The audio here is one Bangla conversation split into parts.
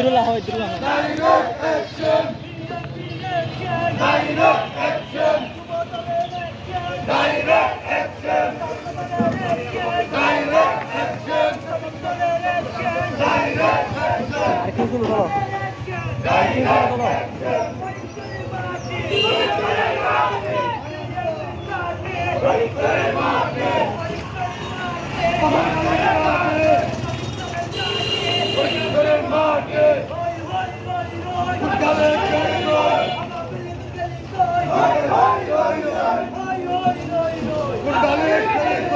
দিরুল্লাহ হয় দিরুল্লাহ হয় আর কি শুরু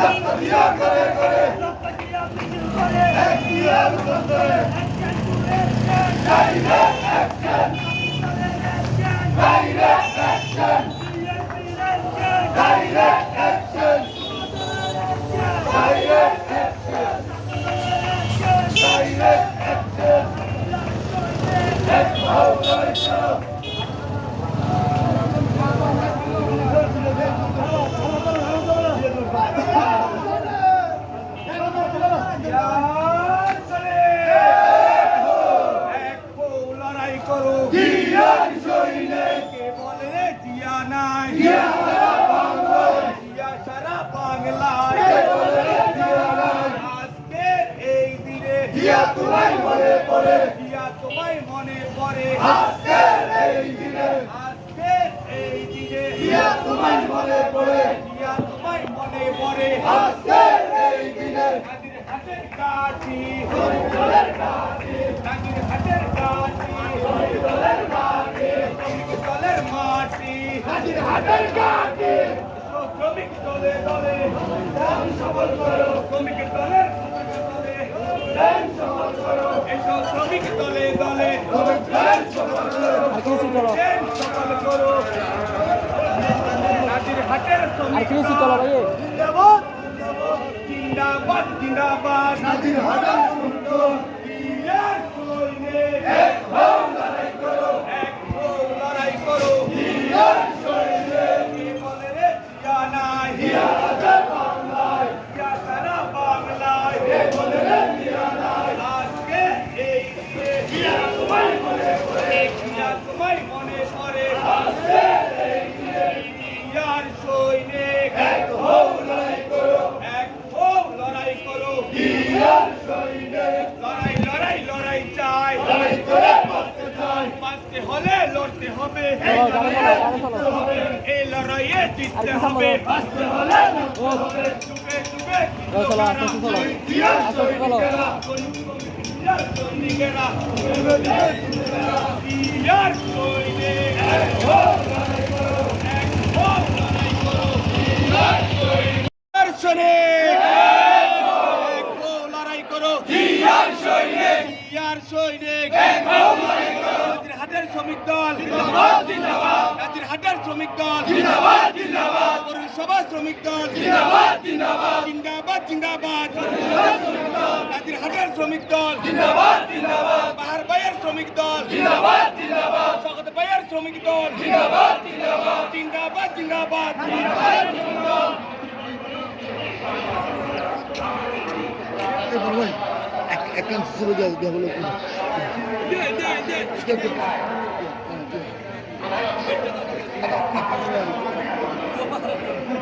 আর কি এক ক্রিয়া কি চলো লড়াই বাংলায়। আজকে এই দিনে জিয়া তোমায় মনে পড়ে। জিয়া তোমায় মনে পড়ে। আজকে এই দিনে। এই দিনে জিয়া তোমায় মনে পড়ে। জিয়া তোমায় মনে পড়ে। আজকে এই দিনে। হাতের কাঠি। হাতের কাঠি। হাতের কাঠি। দলের মাটি। দলের মাটি হাজির হাতের কাটি জিন্দাবাদ জিন্দাবাদ হাজির হাতের সুন্দর এক বাঁচতে হলে লড়তে হবে চলো গাড়ি চলো গাড়ি চলো এই লড়াইয়ে জিততে আর কি হবে সম্ভব? বাঁচতে হলে লড়তে হবে যুগে যুগে শ্রমিক দল। জিন্দাবাদ জিন্দাবাদ। রাজ্যের হাটের শ্রমিক দল। পৌরসভা শ্রমিক দল। জিন্দাবাদ জিন্দাবাদ। জিন্দাবাদ জিন্দাবাদ। রাজ্যের হাটের শ্রমিক দল। বাহার বাইয়ের শ্রমিক দল। স্বাগত বাইয়ের শ্রমিক দল। জিন্দাবাদ জিন্দাবাদ। জিন্দাবাদ জিন্দাবাদ। জিন্দাবাদ একটা চলে যাও Yeah, yeah, yeah.